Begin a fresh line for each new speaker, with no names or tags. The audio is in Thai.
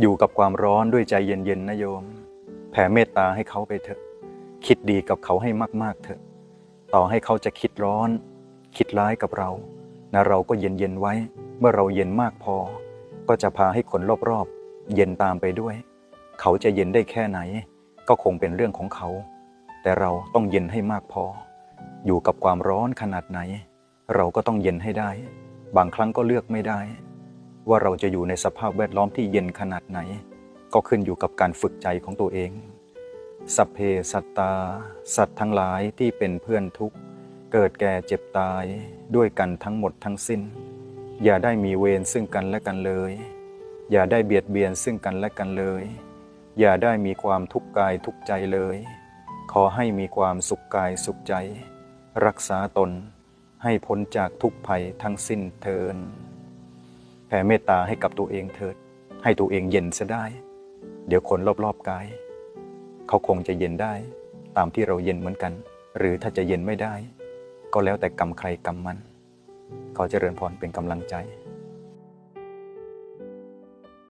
อยู่กับความร้อนด้วยใจเย็นๆนะโยม แผ่เมตตาให้เขาไปเถอะ คิดดีกับเขาให้มากๆเถอะ ต่อให้เขาจะคิดร้อน คิดร้ายกับเรานะเราก็เย็นๆไว้ เมื่อเราเย็นมากพอ ก็จะพาให้คนรอบๆ เย็นตามไปด้วย เขาจะเย็นได้แค่ไหน ก็คงเป็นเรื่องของเขา แต่เราต้องเย็นให้มากพอ อยู่กับความร้อนขนาดไหน เราก็ต้องเย็นให้ได้ บางครั้งก็เลือกไม่ได้ ว่าเราจะอยู่ในสภาพแวดล้อมที่เย็นขนาดไหน ก็ขึ้นอยู่กับการฝึกใจของตัวเอง สัพเพสัตตา สัตว์ทั้งหลายที่เป็นเพื่อนทุกข์ เกิดแก่เจ็บตายด้วยกันทั้งหมดทั้งสิ้น อย่าได้มีเวรซึ่งกันและกันเลย อย่าได้เบียดเบียนซึ่งกันและกันเลย อย่าได้มีความทุกข์กายทุกใจเลย ขอให้มีความสุขกายสุขใจ รักษาตนให้พ้นจากทุกภัยทั้งสิ้นเทิน ผ่เมตตาให้กับตัวเองเถิด ให้ตัวเองเย็นซะได้ เดี๋ยวคนรอบๆกาย เขาคงจะเย็นได้ ตามที่เราเย็นเหมือนกัน หรือถ้าจะเย็นไม่ได้ ก็แล้วแต่กรรมใครกรรมมัน ขอเจริญพรเป็นกำลังใจ